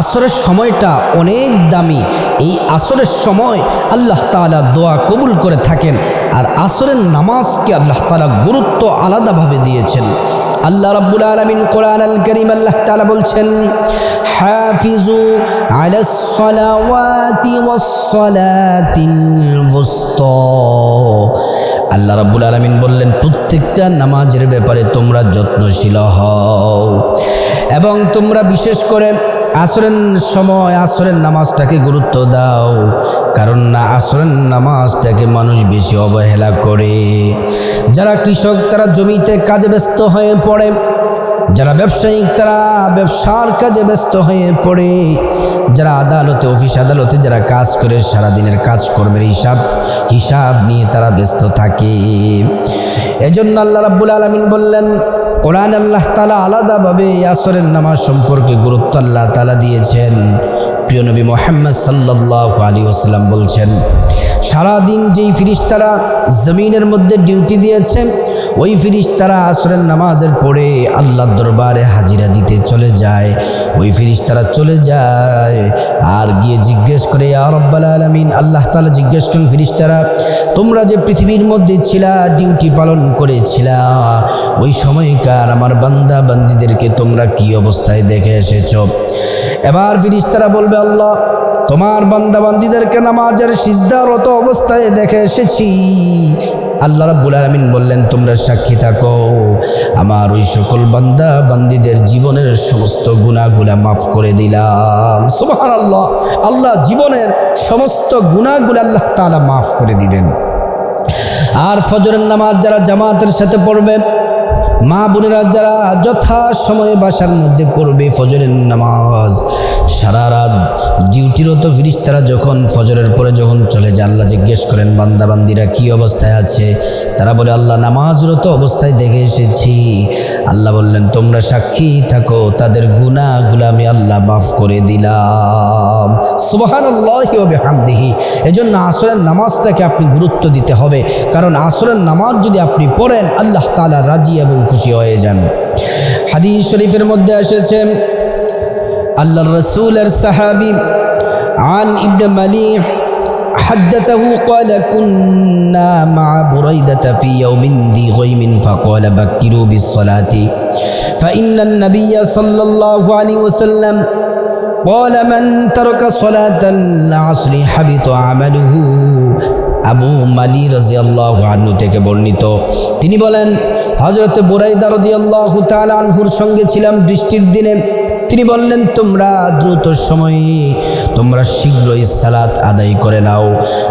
আসরের সময়টা অনেক দামি। এই আসরের সময় আল্লাহ তাআলা দোয়া কবুল করে থাকেন আর আসরের নামাজকে আল্লাহ তাআলা গুরুত্ব আলাদাভাবে দিয়েছেন। আল্লাহ রাব্বুল আলামিন কোরআন আল করিম আল্লাহ তাআলা বলছেন হাফিজু আলাস সালাওয়াতি ওয়াস সালাতিল আল্লাহ রাব্বুল আলামিন বললেন, প্রত্যেকটা নামাজের ব্যাপারে তোমরা যত্নশীল হও এবং তোমরা বিশেষ করে আসরের সময় আসরের নামাজটাকে গুরুত্ব দাও। কারণ না, আসরের নামাজটাকে মানুষ বেশি অবহেলা করে। যারা কৃষক, তারা জমিতে কাজে ব্যস্ত হয়ে পড়ে। যারা ব্যবসায়িক, তারা ব্যবসার কাজে ব্যস্ত হয়ে পড়ে। যারা আদালতে, অফিস আদালতে যারা কাজ করে, সারাদিনের কাজকর্মের হিসাব হিসাব নিয়ে তারা ব্যস্ত থাকে। এজন্য আল্লাহ রাব্বুল আলমিন বললেন, কোরআন আল্লাহ তালা আলাদাভাবে এই আসরের নামাজ সম্পর্কে গুরুত্ব আল্লাহ তালা দিয়েছেন। প্রিয় নবী মোহাম্মদ সাল্লাহ আলী ওসাল্লাম বলছেন, সারাদিন যেই ফিরিস্তারা জমিনের মধ্যে ডিউটি দিয়েছে, ওই ফিরিস্তারা আসরের নামাজের পরে আল্লাহর দরবারে হাজিরা দিতে চলে যায়। ওই ফিরিস্তারা চলে যায় আর গিয়ে জিজ্ঞেস করে আর রব্বাল আলমিন, আল্লাহ তালা জিজ্ঞেস করেন, ফিরিস্তারা, তোমরা যে পৃথিবীর মধ্যে ছিলা, ডিউটি পালন করেছিলা, ওই সময়কার আমার বান্দা বান্দিদেরকে তোমরা কি অবস্থায় দেখে এসেছ? এবার ফিরিস্তারা বলবে আল্লাহ তোমার বান্দাবান্দিদেরকে নামাজের সিজদারত অবস্থায় দেখে এসেছি। আল্লাহ রাব্বুল আলমিন বললেন, তোমরা সাক্ষী থাকো। আমার ওই সকল বান্দা বান্দিদের জীবনের সমস্ত গুণাগুলা মাফ করে দিলাম। সুবাহান আল্লাহ জীবনের সমস্ত গুণাগুলো আল্লাহ তালা মাফ করে দিবেন। আর ফজরের নামাজ যারা জামাতের সাথে পড়বে, মা বোনেরা যারা যথা সময়ে বাসার মধ্যে পড়বে ফজরের নামাজ সারা রাত ডিউটিরত ফিরিস্তারা যখন ফজরের পরে যখন চলে যায়, আল্লাহ জিজ্ঞেস করেন বান্দাবান্দিরা কি অবস্থায় আছে? তারা বলে, আল্লাহ নামাজরত অবস্থায় দেখে এসেছি। আল্লাহ বললেন, তোমরা সাক্ষী থাকো, তাদের গুণাগুলো আমি আল্লাহ মাফ করে দিলাম। সুবাহান হবে হামদিহি এজন্য আসরের নামাজটাকে আপনি গুরুত্ব দিতে হবে। কারণ আসরের নামাজ যদি আপনি পড়েন, আল্লাহ তালা রাজি এবং খুশি হয়ে যান। হাদিস শরীফের মধ্যে এসেছে আল্লাহ রসুলের সাহাবি عن ابن مليح حدثه قال كنا مع بريدة في يوم ذي غيم فقال بكروا بالصلاة فإن النبي صلى الله عليه وسلم قال من ترك صلاة العصر حبط عمله আবু মালি রাজি আল্লাহ আনহু থেকে বর্ণিত তিনি বলেন হজরত বুরাইদা রদি আল্লাহ আনহুর সঙ্গে ছিলাম বৃষ্টির দিনে তিনি বললেন, তোমরা দ্রুত সময়ে, তোমরা শীঘ্রই সালাত আদায় করে নাও।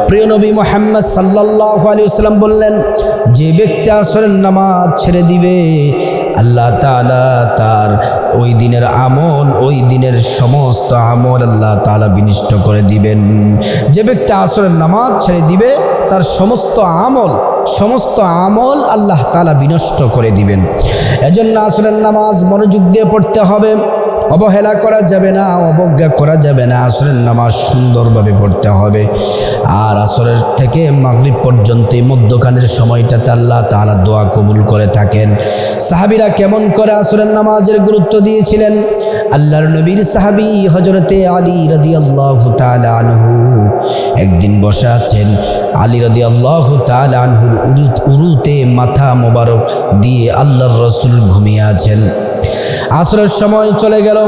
প্রিয় নবী মোহাম্মদ সাল্লাহ আলী সাল্লাম বললেন, যে ব্যক্তি আসরের নামাজ ছেড়ে দিবে, আল্লাহ তালা তার ওই দিনের আমল, ওই দিনের সমস্ত আমল আল্লাহ তালা বিনিষ্ট করে দিবেন। যে ব্যক্তি আসরের নামাজ ছেড়ে দিবে, তার সমস্ত আমল সমস্ত আমল আল্লাহ তালা বিনষ্ট করে দিবেন। এজন্য আসরের নামাজ মনোযোগ দিয়ে পড়তে হবে। অবহেলা করা যাবে না, অবজ্ঞা করা যাবে না। আসরের নামাজ সুন্দরভাবে পড়তে হবে। আর আসরের থেকে মাগরিব পর্যন্ত মধ্যখানের সময়টাতে আল্লাহ তাআলা দোয়া কবুল করে থাকেন। সাহাবিরা কেমন করে আসরের নামাজের গুরুত্ব দিয়েছিলেন? আল্লাহর নবীর সাহাবি হজরতে আলী রদি আল্লাহ আনহু একদিন বসে আছেন। আলী রদি আল্লাহ আনহুর উরুতে মাথা মোবারক দিয়ে আল্লাহর রসুল ঘুমিয়ে আছেন। আসরের সময় চলে গেল।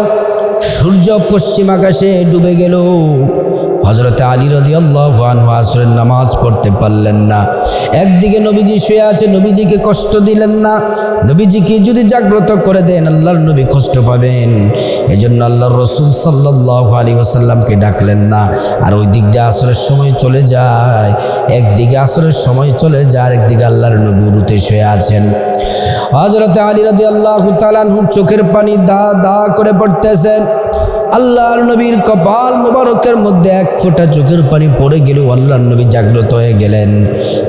সূর্য পশ্চিম আকাশে ডুবে গেল। হজরত আলী রদি আল্লাহ আসরের নামাজ পড়তে পারলেন না। একদিকে নবীজি শুয়ে আছে, নবীজিকে কষ্ট দিলেন না। নবীজিকে যদি জাগ্রত করে দেন, আল্লাহর নবী কষ্ট পাবেন। এজন্য আল্লাহর রসুল সাল্লাহ আলী ওসাল্লামকে ডাকলেন না। আর ওই দিক দিয়ে আসরের সময় চলে যায়, একদিকে আসরের সময় চলে যায়, আর একদিকে আল্লাহর নবী উরুতে শুয়ে আছেন। হজরত আলী রাদি আল্লাহ তালানহুর চোখের পানি দা দা করে পড়তেছে। আল্লাহর নবীর কপাল মোবারকের মধ্যে এক ফোঁটা চোখের পানি পড়ে গেলেও আল্লাহর নবী জাগ্রত হয়ে গেলেন।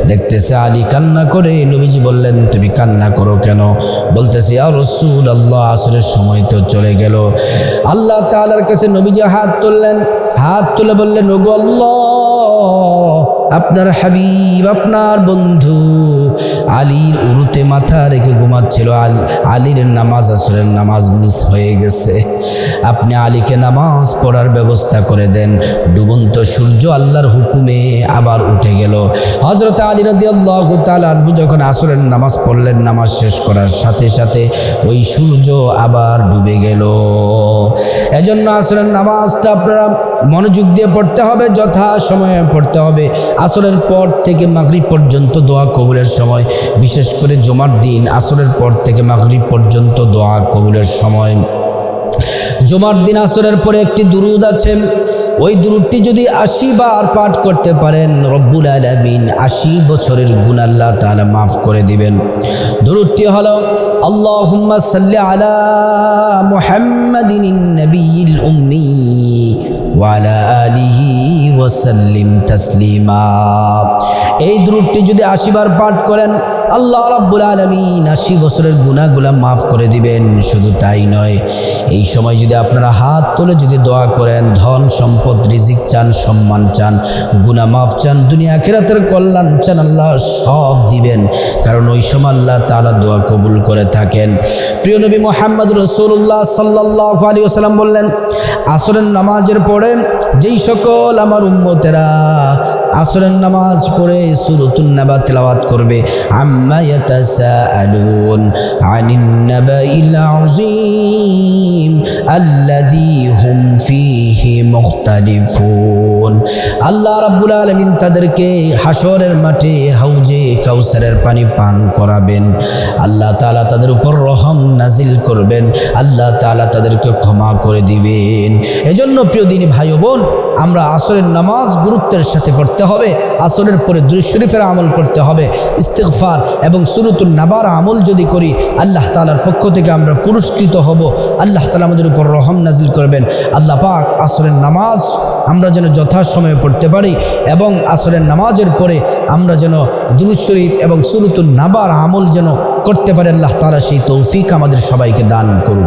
দেখতেছে আলী কান্না করে নবীজি বললেন, তুমি কান্না করো কেন? বলতেছি আর রসুল আল্লাহ আসরের সময় তো চলে গেল। আল্লাহ তালার কাছে নবীজি হাত তুললেন। হাত তুলে বললেন, ওগো আল্লাহ, আপনার হাবিব, আপনার বন্ধু আলীর উরুতে মাথা রেখে ঘুমাচ্ছিল আল, আলীর নামাজ আসরের নামাজ মিস হয়ে গেছে। আপনি আলীকে নামাজ পড়ার ব্যবস্থা করে দেন। ডুবন্ত সূর্য আল্লাহর হুকুমে আবার উঠে গেল। হজরত আলী রাদি আল্লাহ যখন আসরের নামাজ পড়লেন, নামাজ শেষ করার সাথে সাথে ওই সূর্য আবার ডুবে গেল। এজন্য আসরের নামাজটা আপনারা মনোযোগ দিয়ে পড়তে হবে যথা সময়ে পড়তে হবে। আসরের পর থেকে মাগরিব পর্যন্ত দোয়া কবুলের সময়, বিশেষ করে জমার দিন, আসরের পর থেকে মাগরিব পর্যন্ত দোয়া কবুলের সময়। জমার দিন, আসরের পরে একটি দুরুদ আছে। ওই দুরুদটি যদি আশি বার পাঠ করতে পারেন, রব্বুল আলমিন আশি বছরের গুণ আল্লাহ তালা মাফ করে দিবেন। দুরুদটি হলো, আল্লাহুম্মা সাল্লি আলা মুহাম্মাদিন নবীল উম্মি ওয়ালা আলিহি ওয়াসাল্লিম তাসলিমা। এই দ্রুটটি যদি আশিবার পাঠ করেন আল্লাহ রাব্বুল আলমিন আশি বছরের গুণাগুলা মাফ করে দিবেন। শুধু তাই নয়, এই সময় যদি আপনারা হাত তুলে যদি দোয়া করেন, ধন সম্পদ, রিজিক চান, সম্মান চান গুণা মাফ চান, দুনিয়া খেরাতের কল্যাণ চান, আল্লাহ সব দিবেন। কারণ ওই সময় আল্লাহ তালা দোয়া কবুল করে থাকেন। প্রিয় নবী মোহাম্মদ রসুল্লাহ সাল্লাহ আলী ওসালাম বললেন, আসরের নামাজের পরে যেই সকল আমার উম্মতেরা আসরের নামাজ পড়ে সুরতুন নাবা তেলাওয়াত করবে। আম্মা ইয়াতাসাআলুন আনিন নাবাইল আযীম আল্লাযী হুম ফীহি মুখতালিফুন। আল্লাহ রাব্বুল আলামিন তাদেরকে হাসরের মাঠে হাউজে কাউসারের পানি পান করাবেন। আল্লাহ তাআলা তাদের উপর রহম নাজিল করবেন। আল্লাহ তাআলা তাদেরকে ক্ষমা করে দিবেন। এজন্য প্রিয় দিনী ভাই বোন, আমরা আসরের নামাজ গুরুত্বের সাথে পড়তে হবে, আসরের পরে শরীফের আমল করতে হবে। ইস্তেগফার এবং সুরতুল নাবার আমল যদি করি, আল্লাহ তালার পক্ষ থেকে আমরা পুরস্কৃত হব। আল্লাহ তালা আমাদের উপর রহম নাজিল করবেন। আল্লাহ পাক আসরের নামাজ আমরা যেন যথাসময়ে পড়তে পারি এবং আসরের নামাজের পরে আমরা যেন শরীফ এবং সুরতুল নাবার আমল যেন করতে পারি, আল্লাহ তালা সেই তৌফিক আমাদের সবাইকে দান করুন।